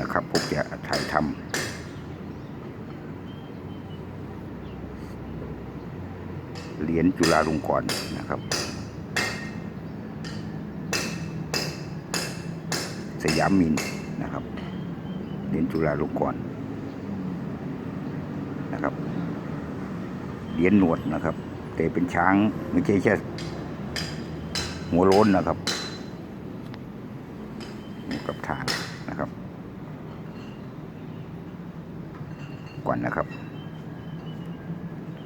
นะครับผมจะถ่ายทำเหรียญจุฬาลงกรณ์นะครับ สยามมินนะครับเหรียญจุฬาลงกรณ์นะครับเหรียญหนวดนะครับ แต่เป็นช้างไม่ใช่แค่หัวโล้นนะครับ กับทางนะครับ ก่อนนะครับ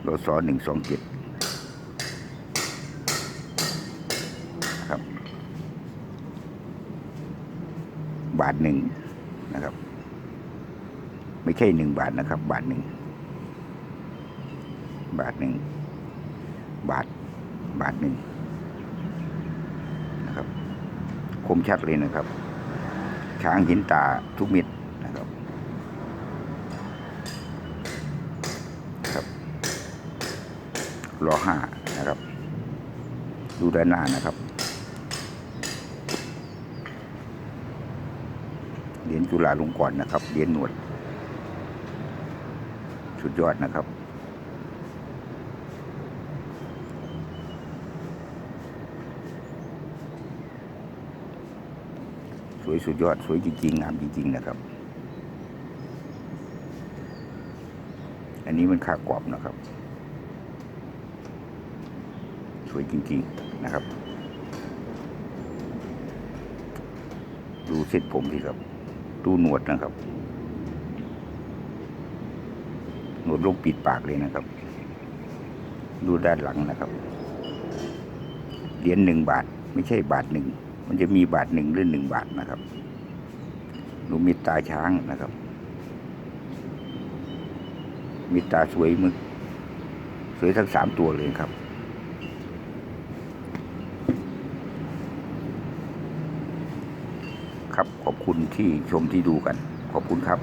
รสหนึ่งสองเจ็ดนะครับ บาทหนึ่งนะครับ ไม่ใช่หนึ่งบาทนะครับ บาทหนึ่งบาทหนึ่งบาทบาทหนึ่งนะครับ คมชัดเลยนะครับ ช้างหินตาทุกเม็ด นะครับครับรอห้านะครับ ดูด้านหน้านะครับ เหรียญจุฬาลงกรณ์นะครับ เหรียญหนวด สุดยอดนะครับสวยสุดยอด สวยจริงๆ งามจริง ๆ นะครับ อันนี้มันค่ากรอบนะครับ สวยจริงๆนะครับ ดูเส้นผมสิครับ ดูหนวดนะครับ หนวดลงปิดปากเลยนะครับ ดูด้านหลังนะครับเหรียญหนึ่งบาท ไม่ใช่บาทหนึ่ง มันจะมีบาทหนึ่งหรือหนึ่งบาทนะครับดูมีตาช้างนะครับ มีตาสวยมึก สวยทั้งสามตัวเลยครับ ครับขอบคุณที่ชมที่ดูกัน ขอบคุณครับ